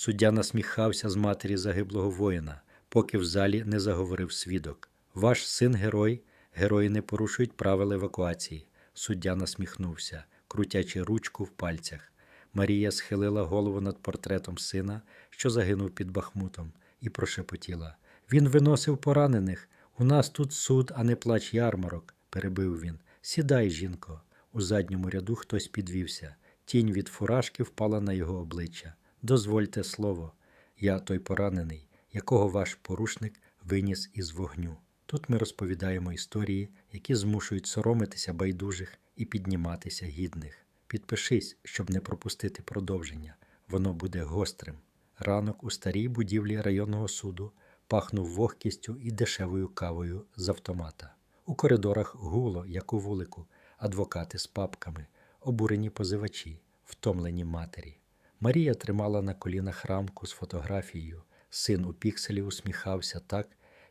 Суддя насміхався з матері загиблого воїна, поки в залі не заговорив свідок. Ваш син герой, герої не порушують правил евакуації. Суддя насміхнувся, крутячи ручку в пальцях. Марія схилила голову над портретом сина, що загинув під Бахмутом, і прошепотіла: Він виносив поранених. У нас тут суд, а не плач ярмарок, перебив він. Сідай, жінко. У задньому ряду хтось підвівся. Тінь від фуражки впала на його обличчя. Дозвольте слово, я той поранений, якого ваш порушник виніс із вогню. Тут ми розповідаємо історії, які змушують соромитися байдужих і підніматися гідних. Підпишись, щоб не пропустити продовження. Воно буде гострим. Ранок у старій будівлі районного суду пахнув вогкістю і дешевою кавою з автомата. У коридорах гуло, як у вулику, адвокати з папками, обурені позивачі, втомлені матері. Марія тримала на колінах рамку з фотографією. Син у пікселі усміхався так,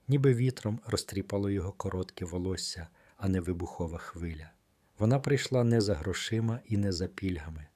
ніби вітром розтріпало його коротке волосся, а не вибухова хвиля. Вона прийшла не за грошима і не за пільгами.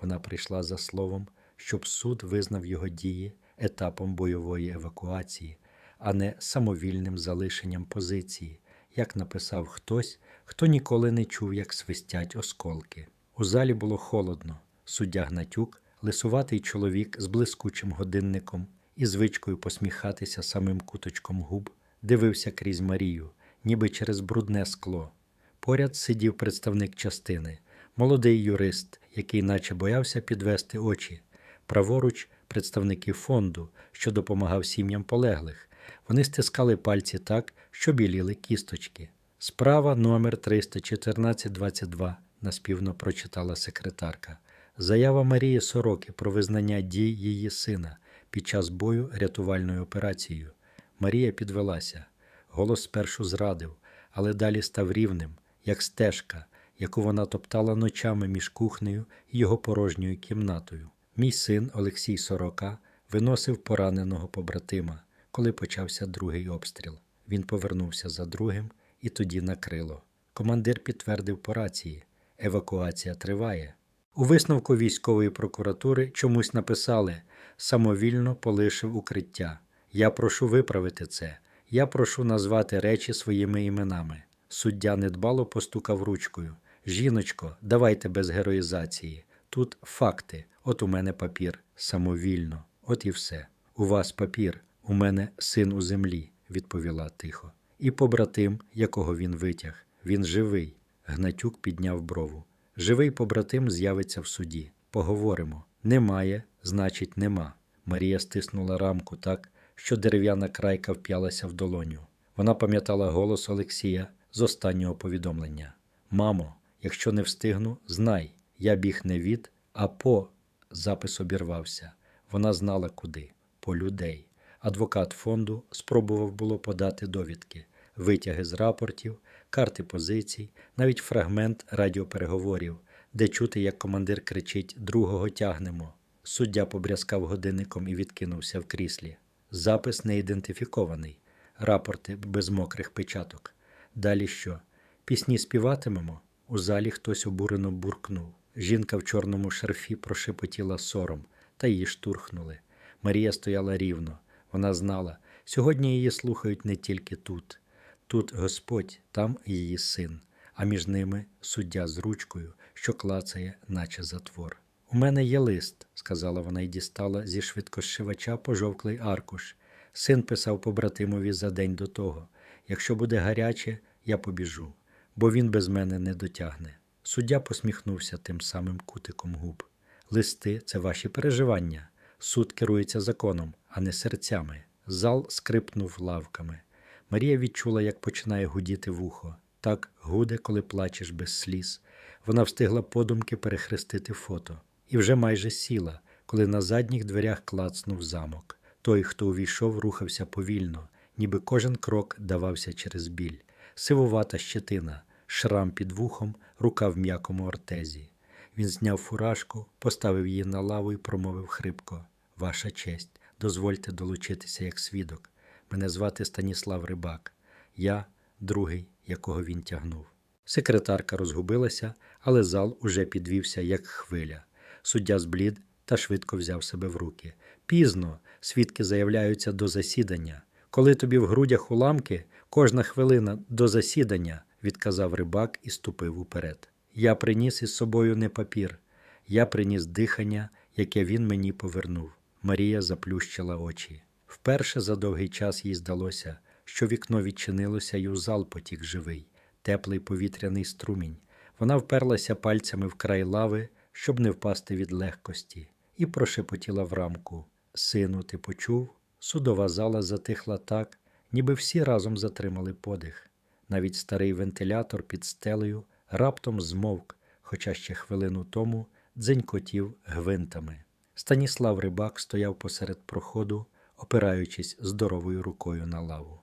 Вона прийшла за словом, щоб суд визнав його дії етапом бойової евакуації, а не самовільним залишенням позиції, як написав хтось, хто ніколи не чув, як свистять осколки. У залі було холодно. Суддя Гнатюк, лисуватий чоловік з блискучим годинником і звичкою посміхатися самим куточком губ, дивився крізь Марію, ніби через брудне скло. Поряд сидів представник частини, молодий юрист, який наче боявся підвести очі. Праворуч представники фонду, що допомагав сім'ям полеглих. Вони стискали пальці так, що біліли кісточки. Справа номер 314-22, наспівно прочитала секретарка. Заява Марії Сороки про визнання дій її сина під час бою рятувальною операцією. Марія підвелася. Голос спершу зрадив, але далі став рівним, як стежка, яку вона топтала ночами між кухнею і його порожньою кімнатою. Мій син Олексій Сорока виносив пораненого побратима, коли почався другий обстріл. Він повернувся за другим і тоді накрило. Командир підтвердив по рації: евакуація триває. У висновку військової прокуратури чомусь написали самовільно полишив укриття. Я прошу виправити це. Я прошу назвати речі своїми іменами. Суддя недбало постукав ручкою. Жіночко, давайте без героїзації. Тут факти. От у мене папір. Самовільно. От і все. У вас папір, у мене син у землі, відповіла тихо. І побратим, якого він витяг. Він живий. Гнатюк підняв брову. Живий побратим з'явиться в суді. Поговоримо. Немає, значить, нема. Марія стиснула рамку так, що дерев'яна крайка вп'ялася в долоню. Вона пам'ятала голос Олексія з останнього повідомлення: Мамо, якщо не встигну, знай, я біг не від, а по. Запис обірвався. Вона знала куди по людей. Адвокат фонду спробував було подати довідки, витяги з рапортів, карти позицій, навіть фрагмент радіопереговорів, де чути, як командир кричить Другого тягнемо. Суддя побрязкав годинником і відкинувся в кріслі. Запис не ідентифікований, рапорти без мокрих печаток. Далі що? Пісні співатимемо? У залі хтось обурено буркнув. Жінка в чорному шарфі прошепотіла сором, та її штурхнули. Марія стояла рівно. Вона знала, сьогодні її слухають не тільки тут. Тут Господь, там її син, а між ними суддя з ручкою, що клацає, наче затвор. У мене є лист, сказала вона і дістала зі швидкошивача пожовклий аркуш. Син писав побратимові за день до того. Якщо буде гаряче, я побіжу, бо він без мене не дотягне. Суддя посміхнувся тим самим кутиком губ. Листи це ваші переживання. Суд керується законом, а не серцями. Зал скрипнув лавками. Марія відчула, як починає гудіти вухо. Так гуде, коли плачеш без сліз. Вона встигла подумки перехрестити фото і вже майже сіла, коли на задніх дверях клацнув замок. Той, хто увійшов, рухався повільно, ніби кожен крок давався через біль. Сивувата щетина, шрам під вухом, рука в м'якому ортезі. Він зняв фуражку, поставив її на лаву і промовив хрипко: Ваша честь, дозвольте долучитися як свідок. Мене звати Станіслав Рибак. Я другий, якого він тягнув. Секретарка розгубилася, але зал уже підвівся, як хвиля. Суддя зблід та швидко взяв себе в руки. Пізно свідки заявляються до засідання. Коли тобі в грудях уламки, кожна хвилина до засідання, відказав рибак і ступив уперед. Я приніс із собою не папір, я приніс дихання, яке він мені повернув. Марія заплющила очі. Вперше за довгий час їй здалося, що вікно відчинилося і у зал потік живий, теплий повітряний струмінь. Вона вперлася пальцями в край лави, щоб не впасти від легкості, і прошепотіла в рамку. Сину, ти почув? Судова зала затихла так, ніби всі разом затримали подих. Навіть старий вентилятор під стелею раптом змовк, хоча ще хвилину тому дзенькотів гвинтами. Станіслав Рибак стояв посеред проходу, опираючись здоровою рукою на лаву.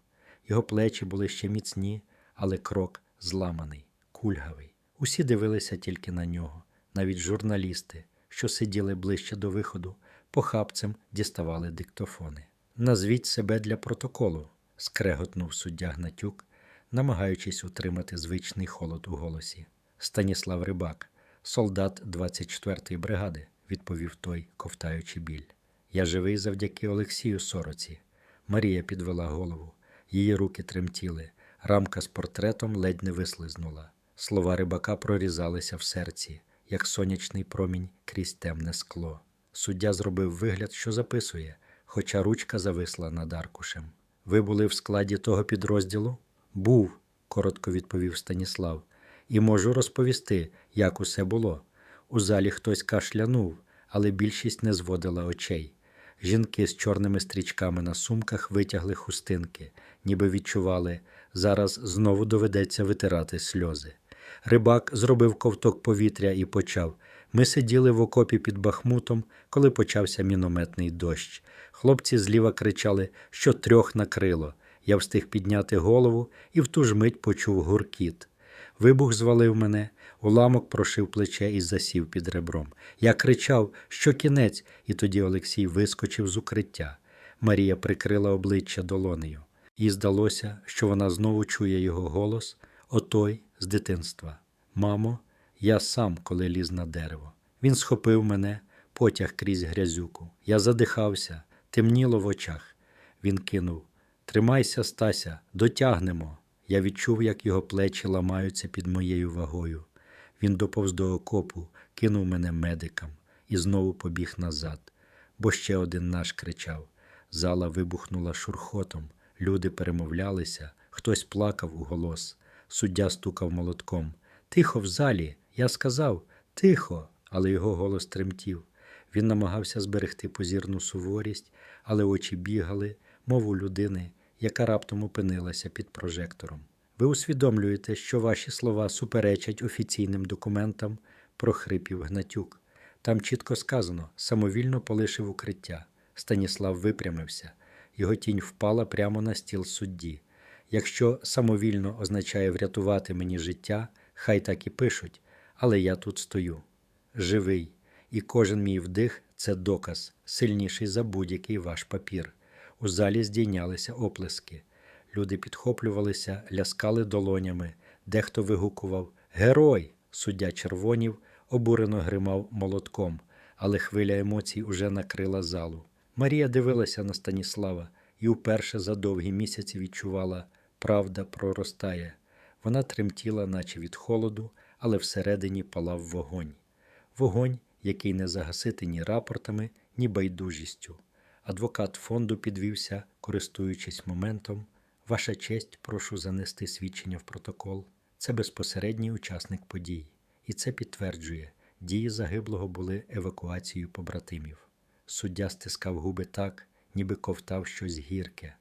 Його плечі були ще міцні, але крок зламаний, кульгавий. Усі дивилися тільки на нього, навіть журналісти, що сиділи ближче до виходу, похапцем діставали диктофони. Назвіть себе для протоколу, скреготнув суддя Гнатюк, намагаючись утримати звичний холод у голосі. Станіслав Рибак, солдат 24-ї бригади, відповів той, ковтаючи біль. Я живий завдяки Олексію Сороці. Марія підвела голову. Її руки тремтіли. Рамка з портретом ледь не вислизнула. Слова рибака прорізалися в серці, як сонячний промінь крізь темне скло. Суддя зробив вигляд, що записує, хоча ручка зависла над аркушем. Ви були в складі того підрозділу? Був, коротко відповів Станіслав, і можу розповісти, як усе було. У залі хтось кашлянув, але більшість не зводила очей. Жінки з чорними стрічками на сумках витягли хустинки, ніби відчували, зараз знову доведеться витирати сльози. Рибак зробив ковток повітря і почав. Ми сиділи в окопі під Бахмутом, коли почався мінометний дощ. Хлопці зліва кричали, що трьох накрило. Я встиг підняти голову і в ту ж мить почув гуркіт. Вибух звалив мене, уламок прошив плече і засів під ребром. Я кричав, що кінець, і тоді Олексій вискочив з укриття. Марія прикрила обличчя долонею. Їй здалося, що вона знову чує його голос, отой з дитинства. Мамо, я сам, коли ліз на дерево. Він схопив мене, потяг крізь грязюку. Я задихався, темніло в очах. Він кинув Тримайся, Стася, дотягнемо. Я відчув, як його плечі ламаються під моєю вагою. Він доповз до окопу, кинув мене медикам і знову побіг назад, бо ще один наш кричав. Зала вибухнула шурхотом, люди перемовлялися, хтось плакав у голос. Суддя стукав молотком. Тихо в залі. Я сказав тихо, але його голос тремтів. Він намагався зберегти позірну суворість, але очі бігали, мов у людини, яка раптом опинилася під прожектором. Ви усвідомлюєте, що ваші слова суперечать офіційним документам, прохрипів Гнатюк. Там чітко сказано, самовільно полишив укриття. Станіслав випрямився. Його тінь впала прямо на стіл судді. Якщо самовільно означає врятувати мені життя, хай так і пишуть, але я тут стою. Живий, і кожен мій вдих це доказ, сильніший за будь-який ваш папір. У залі здійнялися оплески. Люди підхоплювалися, ляскали долонями, дехто вигукував Герой! Суддя червонів обурено гримав молотком, але хвиля емоцій уже накрила залу. Марія дивилася на Станіслава і вперше за довгі місяці відчувала, правда проростає. Вона тремтіла, наче від холоду, але всередині палав вогонь. Вогонь, який не загасити ні рапортами, ні байдужістю. Адвокат фонду підвівся, користуючись моментом. Ваша честь, прошу занести свідчення в протокол. Це безпосередній учасник подій, і це підтверджує, дії загиблого були евакуацією побратимів. Суддя стискав губи так, ніби ковтав щось гірке.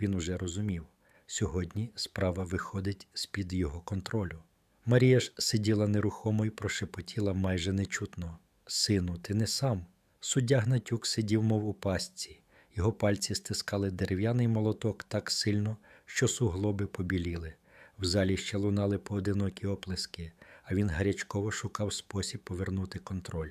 Він уже розумів, сьогодні справа виходить з-під його контролю. Марія ж сиділа нерухомо і прошепотіла майже нечутно. Сину, ти не сам. Суддя Гнатюк сидів, мов у пастці. Його пальці стискали дерев'яний молоток так сильно, що суглоби побіліли. В залі ще лунали поодинокі оплески, а він гарячково шукав спосіб повернути контроль.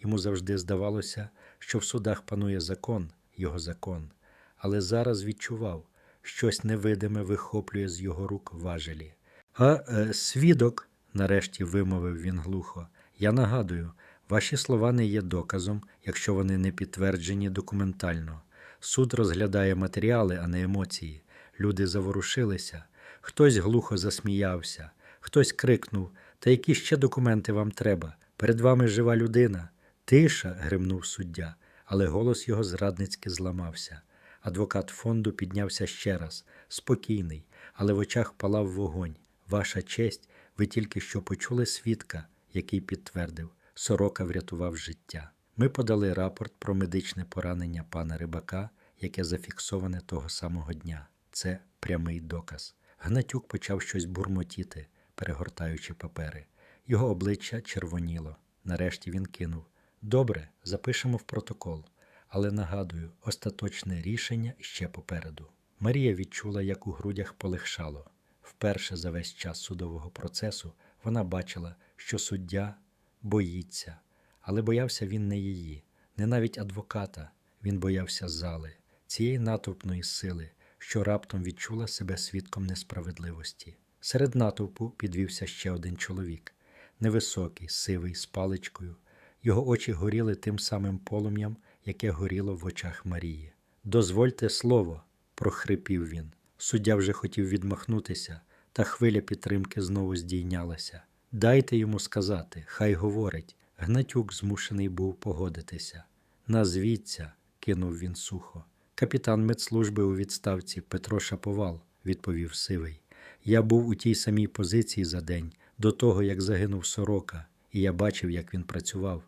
Йому завжди здавалося, що в судах панує закон, його закон, але зараз відчував, щось невидиме вихоплює з його рук важелі. А е, свідок, нарешті вимовив він глухо, я нагадую, Ваші слова не є доказом, якщо вони не підтверджені документально. Суд розглядає матеріали, а не емоції. Люди заворушилися, хтось глухо засміявся, хтось крикнув: Та які ще документи вам треба? Перед вами жива людина. Тиша. гримнув суддя, але голос його зрадницьки зламався. Адвокат фонду піднявся ще раз, спокійний, але в очах палав вогонь. Ваша честь, ви тільки що почули свідка, який підтвердив, сорока врятував життя. Ми подали рапорт про медичне поранення пана рибака, яке зафіксоване того самого дня. Це прямий доказ. Гнатюк почав щось бурмотіти, перегортаючи папери. Його обличчя червоніло. Нарешті він кинув: Добре, запишемо в протокол. Але нагадую, остаточне рішення ще попереду. Марія відчула, як у грудях полегшало. Вперше за весь час судового процесу вона бачила, що суддя боїться, але боявся він не її, не навіть адвоката. Він боявся зали, цієї натовпної сили, що раптом відчула себе свідком несправедливості. Серед натовпу підвівся ще один чоловік, невисокий, сивий, з паличкою. Його очі горіли тим самим полум'ям, яке горіло в очах Марії. Дозвольте слово, прохрипів він. Суддя вже хотів відмахнутися, та хвиля підтримки знову здійнялася. Дайте йому сказати, хай говорить. Гнатюк змушений був погодитися. Назвіться, кинув він сухо. Капітан медслужби у відставці Петро Шаповал, відповів сивий. Я був у тій самій позиції за день, до того, як загинув сорока, і я бачив, як він працював.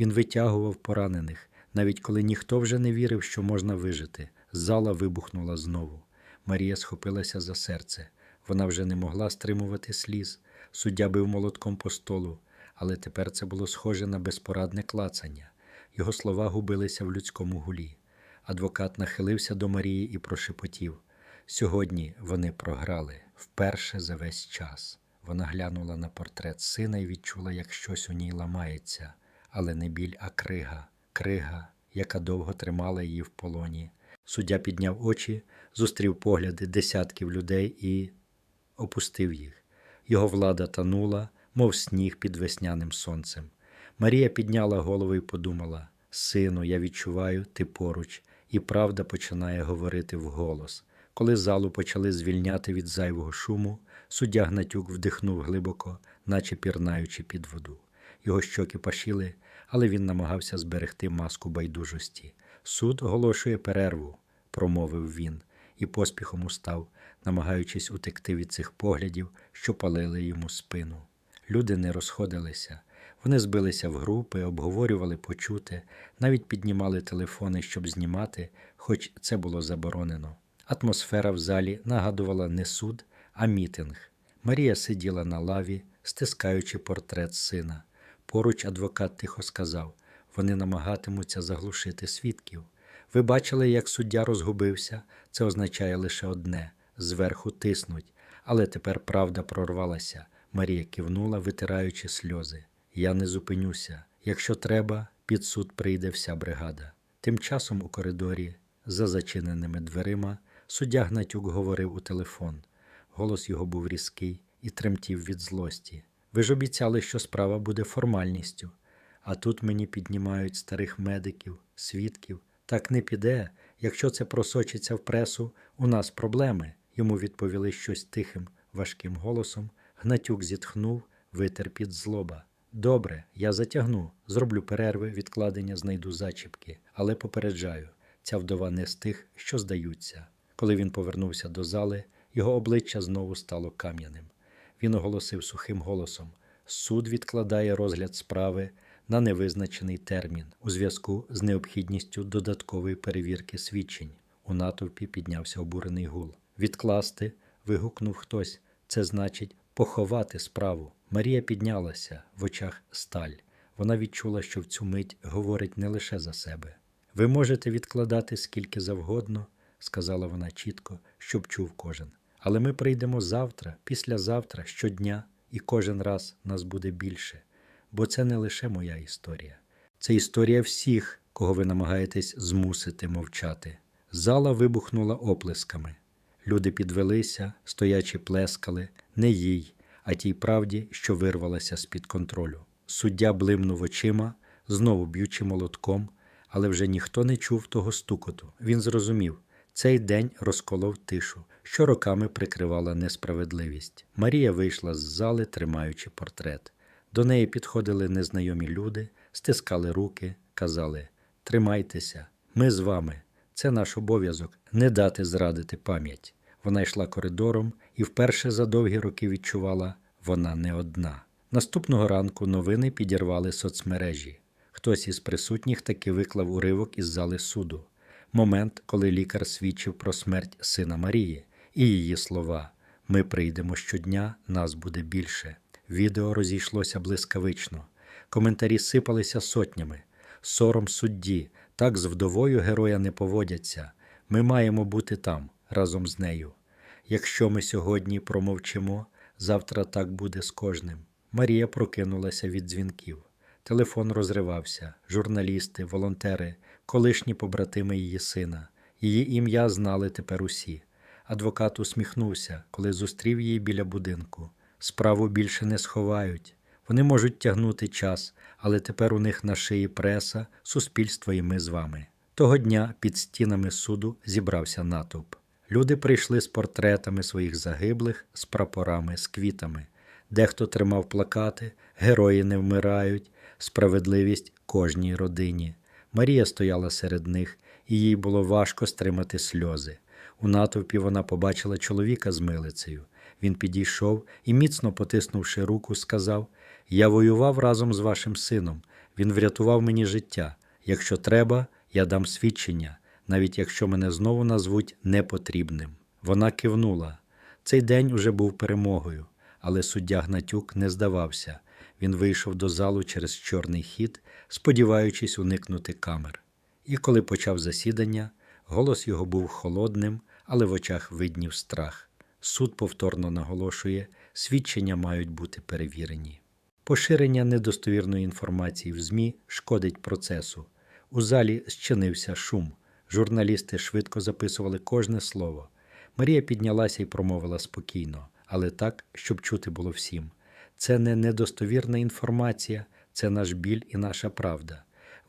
Він витягував поранених, навіть коли ніхто вже не вірив, що можна вижити. Зала вибухнула знову. Марія схопилася за серце. Вона вже не могла стримувати сліз. Суддя бив молотком по столу, але тепер це було схоже на безпорадне клацання. Його слова губилися в людському гулі. Адвокат нахилився до Марії і прошепотів. Сьогодні вони програли вперше за весь час. Вона глянула на портрет сина і відчула, як щось у ній ламається, але не біль, а крига, крига, яка довго тримала її в полоні. Суддя підняв очі, зустрів погляди десятків людей і опустив їх. Його влада танула, мов сніг під весняним сонцем. Марія підняла голову і подумала: Сину, я відчуваю, ти поруч, і правда починає говорити вголос. Коли залу почали звільняти від зайвого шуму, суддя Гнатюк вдихнув глибоко, наче пірнаючи під воду. Його щоки пашіли, але він намагався зберегти маску байдужості. Суд оголошує перерву, промовив він, і поспіхом устав, намагаючись утекти від цих поглядів, що палили йому спину. Люди не розходилися. Вони збилися в групи, обговорювали почуте, навіть піднімали телефони, щоб знімати, хоч це було заборонено. Атмосфера в залі нагадувала не суд, а мітинг. Марія сиділа на лаві, стискаючи портрет сина. Поруч адвокат тихо сказав: вони намагатимуться заглушити свідків. Ви бачили, як суддя розгубився? Це означає лише одне зверху тиснуть. Але тепер правда прорвалася. Марія кивнула, витираючи сльози. Я не зупинюся. Якщо треба, під суд прийде вся бригада. Тим часом у коридорі, за зачиненими дверима, суддя Гнатюк говорив у телефон. Голос його був різкий і тремтів від злості. Ви ж обіцяли, що справа буде формальністю. А тут мені піднімають старих медиків, свідків. Так не піде. Якщо це просочиться в пресу, у нас проблеми. Йому відповіли щось тихим, важким голосом. Гнатюк зітхнув, витер під злоба. Добре, я затягну, зроблю перерви, відкладення, знайду зачіпки, але попереджаю, ця вдова не з тих, що здаються. Коли він повернувся до зали, його обличчя знову стало кам'яним. Він оголосив сухим голосом: суд відкладає розгляд справи на невизначений термін у зв'язку з необхідністю додаткової перевірки свідчень. У натовпі піднявся обурений гул. Відкласти. вигукнув хтось. Це значить поховати справу. Марія піднялася в очах сталь. Вона відчула, що в цю мить говорить не лише за себе. Ви можете відкладати скільки завгодно, сказала вона чітко, щоб чув кожен. Але ми прийдемо завтра, післязавтра, щодня, і кожен раз нас буде більше. Бо це не лише моя історія, це історія всіх, кого ви намагаєтесь змусити мовчати. Зала вибухнула оплесками. Люди підвелися, стоячи плескали, не їй, а тій правді, що вирвалася з-під контролю. Суддя блимнув очима, знову б'ючи молотком, але вже ніхто не чув того стукоту. Він зрозумів, цей день розколов тишу, що роками прикривала несправедливість. Марія вийшла з зали, тримаючи портрет. До неї підходили незнайомі люди, стискали руки, казали: Тримайтеся, ми з вами. Це наш обов'язок не дати зрадити пам'ять. Вона йшла коридором і вперше за довгі роки відчувала, вона не одна. Наступного ранку новини підірвали соцмережі. Хтось із присутніх таки виклав уривок із зали суду. Момент, коли лікар свідчив про смерть сина Марії, і її слова: Ми прийдемо щодня, нас буде більше. Відео розійшлося блискавично. Коментарі сипалися сотнями. Сором судді, так з вдовою героя не поводяться. Ми маємо бути там разом з нею. Якщо ми сьогодні промовчимо, завтра так буде з кожним. Марія прокинулася від дзвінків. Телефон розривався, журналісти, волонтери, колишні побратими її сина. Її ім'я знали тепер усі. Адвокат усміхнувся, коли зустрів її біля будинку. Справу більше не сховають. Вони можуть тягнути час, але тепер у них на шиї преса, суспільство і ми з вами. Того дня під стінами суду зібрався натовп. Люди прийшли з портретами своїх загиблих, з прапорами, з квітами. Дехто тримав плакати, герої не вмирають, справедливість кожній родині. Марія стояла серед них, і їй було важко стримати сльози. У натовпі вона побачила чоловіка з милицею. Він підійшов і, міцно потиснувши руку, сказав: Я воював разом з вашим сином. Він врятував мені життя. Якщо треба, я дам свідчення, навіть якщо мене знову назвуть непотрібним. Вона кивнула. Цей день уже був перемогою, але суддя Гнатюк не здавався. Він вийшов до залу через чорний хід, сподіваючись уникнути камер. І коли почав засідання, голос його був холодним, але в очах виднів страх. Суд повторно наголошує, свідчення мають бути перевірені. Поширення недостовірної інформації в ЗМІ шкодить процесу. У залі зчинився шум. Журналісти швидко записували кожне слово. Марія піднялася і промовила спокійно, але так, щоб чути було всім. Це не недостовірна інформація, це наш біль і наша правда.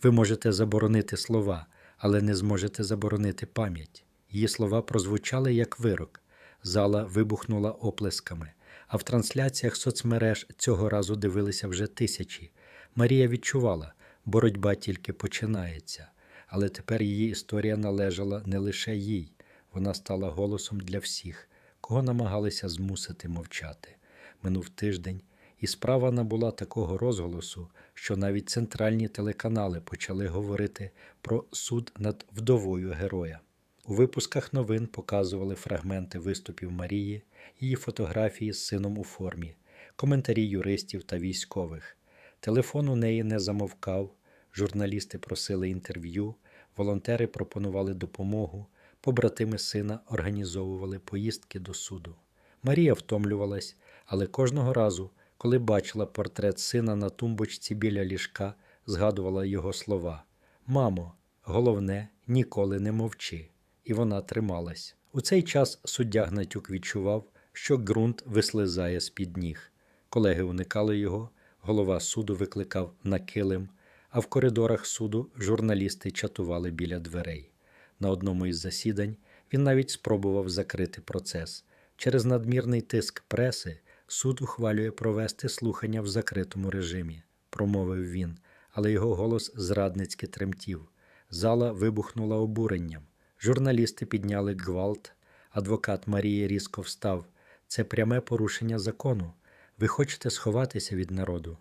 Ви можете заборонити слова, але не зможете заборонити пам'ять. Її слова прозвучали як вирок. Зала вибухнула оплесками, а в трансляціях соцмереж цього разу дивилися вже тисячі. Марія відчувала, боротьба тільки починається, але тепер її історія належала не лише їй, вона стала голосом для всіх, кого намагалися змусити мовчати. Минув тиждень, і справа набула такого розголосу, що навіть центральні телеканали почали говорити про суд над вдовою героя. У випусках новин показували фрагменти виступів Марії, її фотографії з сином у формі, коментарі юристів та військових. Телефон у неї не замовкав, журналісти просили інтерв'ю, волонтери пропонували допомогу, побратими сина організовували поїздки до суду. Марія втомлювалась, але кожного разу, коли бачила портрет сина на тумбочці біля ліжка, згадувала його слова: Мамо, головне, ніколи не мовчи. І вона трималась. У цей час суддя Гнатюк відчував, що ґрунт вислизає з-під ніг. Колеги уникали його, голова суду викликав на килим, а в коридорах суду журналісти чатували біля дверей. На одному із засідань він навіть спробував закрити процес. Через надмірний тиск преси суд ухвалює провести слухання в закритому режимі, промовив він, але його голос зрадницьки тремтів. Зала вибухнула обуренням. Журналісти підняли гвалт. Адвокат Марії різко встав. Це пряме порушення закону. Ви хочете сховатися від народу.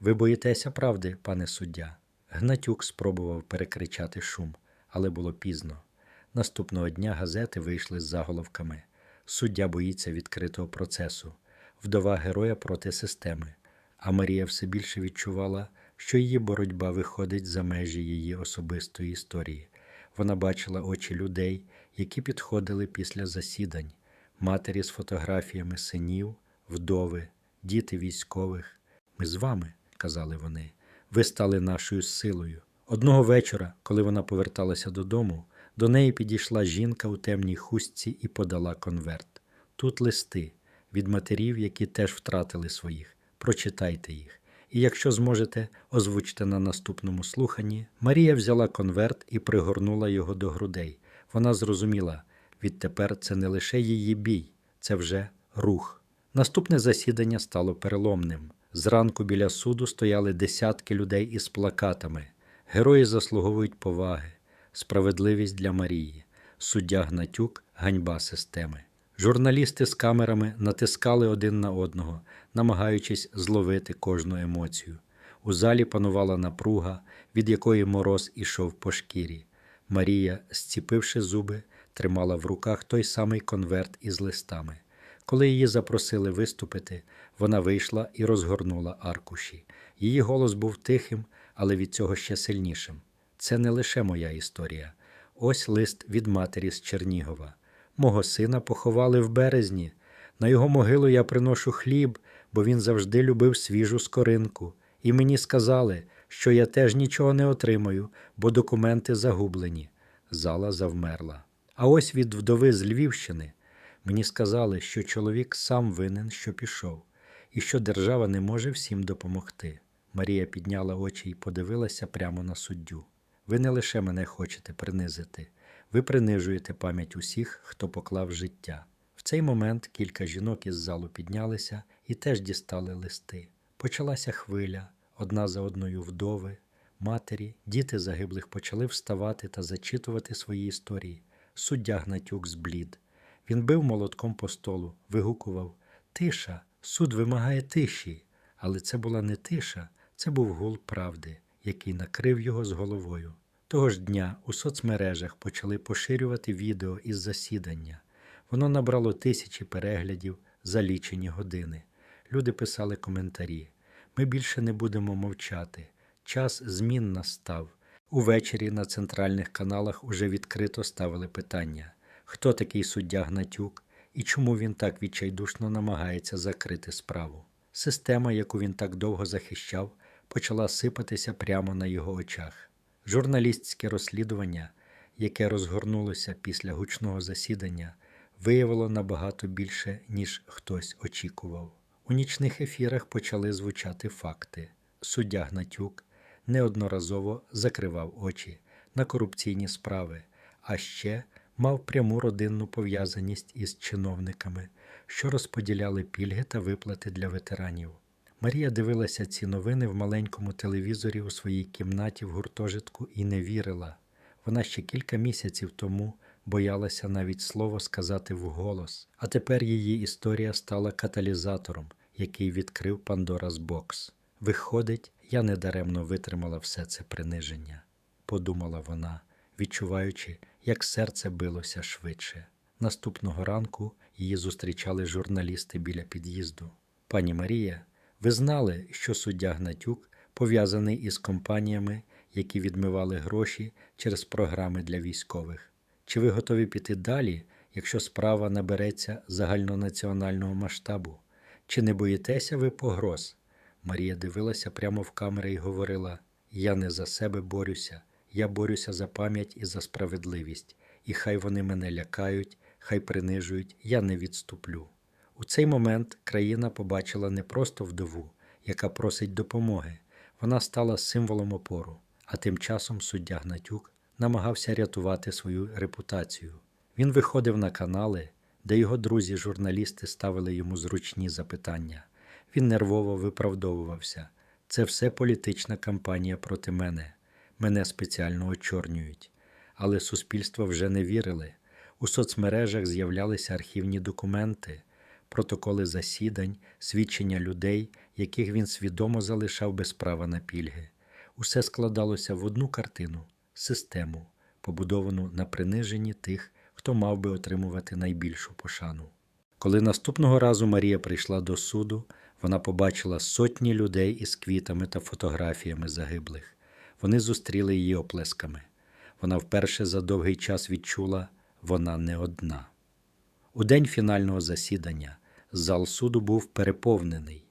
Ви боїтеся правди, пане суддя. Гнатюк спробував перекричати шум, але було пізно. Наступного дня газети вийшли з заголовками. Суддя боїться відкритого процесу, вдова героя проти системи. А Марія все більше відчувала, що її боротьба виходить за межі її особистої історії. Вона бачила очі людей, які підходили після засідань, матері з фотографіями синів, вдови, діти військових. Ми з вами, казали вони, ви стали нашою силою. Одного вечора, коли вона поверталася додому, до неї підійшла жінка у темній хустці і подала конверт. Тут листи від матерів, які теж втратили своїх. Прочитайте їх. і якщо зможете, озвучте на наступному слуханні. Марія взяла конверт і пригорнула його до грудей. Вона зрозуміла, відтепер це не лише її бій, це вже рух. Наступне засідання стало переломним. Зранку біля суду стояли десятки людей із плакатами. Герої заслуговують поваги, справедливість для Марії, суддя Гнатюк, ганьба системи. Журналісти з камерами натискали один на одного, намагаючись зловити кожну емоцію. У залі панувала напруга, від якої мороз ішов по шкірі. Марія, зціпивши зуби, тримала в руках той самий конверт із листами. Коли її запросили виступити, вона вийшла і розгорнула аркуші. Її голос був тихим, але від цього ще сильнішим. Це не лише моя історія. Ось лист від матері з Чернігова. Мого сина поховали в березні. На його могилу я приношу хліб, бо він завжди любив свіжу скоринку. І мені сказали, що я теж нічого не отримаю, бо документи загублені. Зала завмерла. А ось від вдови з Львівщини мені сказали, що чоловік сам винен, що пішов, і що держава не може всім допомогти. Марія підняла очі і подивилася прямо на суддю. Ви не лише мене хочете принизити, ви принижуєте пам'ять усіх, хто поклав життя. В цей момент кілька жінок із залу піднялися і теж дістали листи. Почалася хвиля, одна за одною вдови, матері, діти загиблих почали вставати та зачитувати свої історії. Суддя Гнатюк зблід. Він бив молотком по столу, вигукував Тиша, суд вимагає тиші. Але це була не тиша, це був гул правди, який накрив його з головою. Того ж дня у соцмережах почали поширювати відео із засідання. Воно набрало тисячі переглядів за лічені години. Люди писали коментарі. Ми більше не будемо мовчати. Час змін настав. Увечері на центральних каналах уже відкрито ставили питання: хто такий суддя Гнатюк і чому він так відчайдушно намагається закрити справу. Система, яку він так довго захищав, почала сипатися прямо на його очах. Журналістське розслідування, яке розгорнулося після гучного засідання, виявило набагато більше, ніж хтось очікував. У нічних ефірах почали звучати факти. Суддя Гнатюк неодноразово закривав очі на корупційні справи, а ще мав пряму родинну пов'язаність із чиновниками, що розподіляли пільги та виплати для ветеранів. Марія дивилася ці новини в маленькому телевізорі у своїй кімнаті в гуртожитку і не вірила. Вона ще кілька місяців тому боялася навіть слово сказати вголос, а тепер її історія стала каталізатором, який відкрив Пандорас бокс. Виходить, я недаремно витримала все це приниження, подумала вона, відчуваючи, як серце билося швидше. Наступного ранку її зустрічали журналісти біля під'їзду. Пані Марія, ви знали, що суддя Гнатюк пов'язаний із компаніями, які відмивали гроші через програми для військових. Чи ви готові піти далі, якщо справа набереться загальнонаціонального масштабу? Чи не боїтеся ви погроз? Марія дивилася прямо в камери і говорила: Я не за себе борюся, я борюся за пам'ять і за справедливість, і хай вони мене лякають, хай принижують, я не відступлю. У цей момент країна побачила не просто вдову, яка просить допомоги, вона стала символом опору, а тим часом суддя Гнатюк намагався рятувати свою репутацію. Він виходив на канали, де його друзі-журналісти ставили йому зручні запитання. Він нервово виправдовувався. Це все політична кампанія проти мене. Мене спеціально очорнюють. Але суспільство вже не вірили. У соцмережах з'являлися архівні документи, протоколи засідань, свідчення людей, яких він свідомо залишав без права на пільги. Усе складалося в одну картину систему, побудовану на приниженні тих, хто мав би отримувати найбільшу пошану. Коли наступного разу Марія прийшла до суду, вона побачила сотні людей із квітами та фотографіями загиблих. Вони зустріли її оплесками. Вона вперше за довгий час відчула, вона не одна. У день фінального засідання зал суду був переповнений.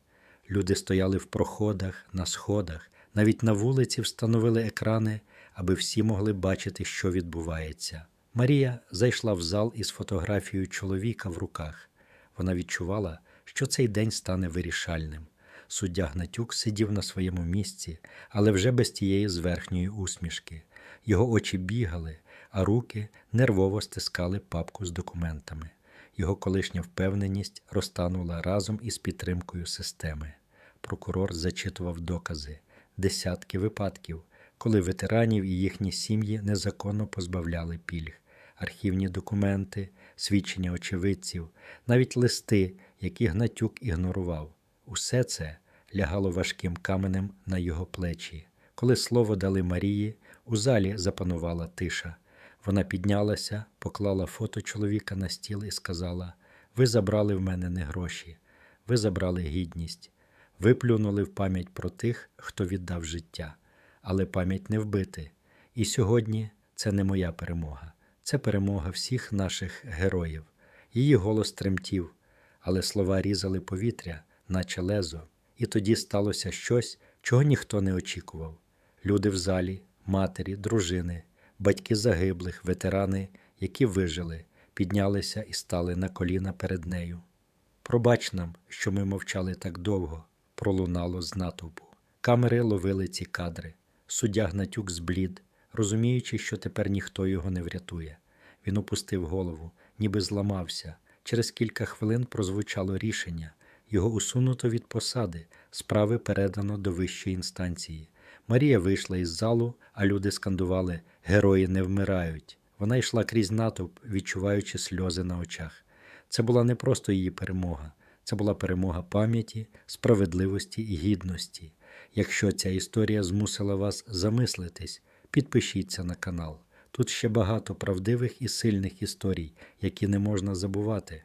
Люди стояли в проходах, на сходах, навіть на вулиці встановили екрани, аби всі могли бачити, що відбувається. Марія зайшла в зал із фотографією чоловіка в руках. Вона відчувала, що цей день стане вирішальним. Суддя Гнатюк сидів на своєму місці, але вже без тієї зверхньої усмішки. Його очі бігали, а руки нервово стискали папку з документами. Його колишня впевненість розтанула разом із підтримкою системи. Прокурор зачитував докази, десятки випадків, коли ветеранів і їхні сім'ї незаконно позбавляли пільг, архівні документи, свідчення очевидців, навіть листи, які Гнатюк ігнорував. Усе це лягало важким каменем на його плечі. Коли слово дали Марії, у залі запанувала тиша. Вона піднялася, поклала фото чоловіка на стіл і сказала: Ви забрали в мене не гроші, ви забрали гідність, ви плюнули в пам'ять про тих, хто віддав життя, але пам'ять не вбити. І сьогодні це не моя перемога, це перемога всіх наших героїв. Її голос тремтів, але слова різали повітря, наче лезо, і тоді сталося щось, чого ніхто не очікував. Люди в залі, матері, дружини, батьки загиблих, ветерани, які вижили, піднялися і стали на коліна перед нею. Пробач нам, що ми мовчали так довго, пролунало з натовпу. Камери ловили ці кадри. Суддя Гнатюк зблід, розуміючи, що тепер ніхто його не врятує. Він опустив голову, ніби зламався. Через кілька хвилин прозвучало рішення. Його усунуто від посади, справи передано до вищої інстанції. Марія вийшла із залу, а люди скандували Герої не вмирають. Вона йшла крізь натовп, відчуваючи сльози на очах. Це була не просто її перемога, це була перемога пам'яті, справедливості і гідності. Якщо ця історія змусила вас замислитись, підпишіться на канал. Тут ще багато правдивих і сильних історій, які не можна забувати.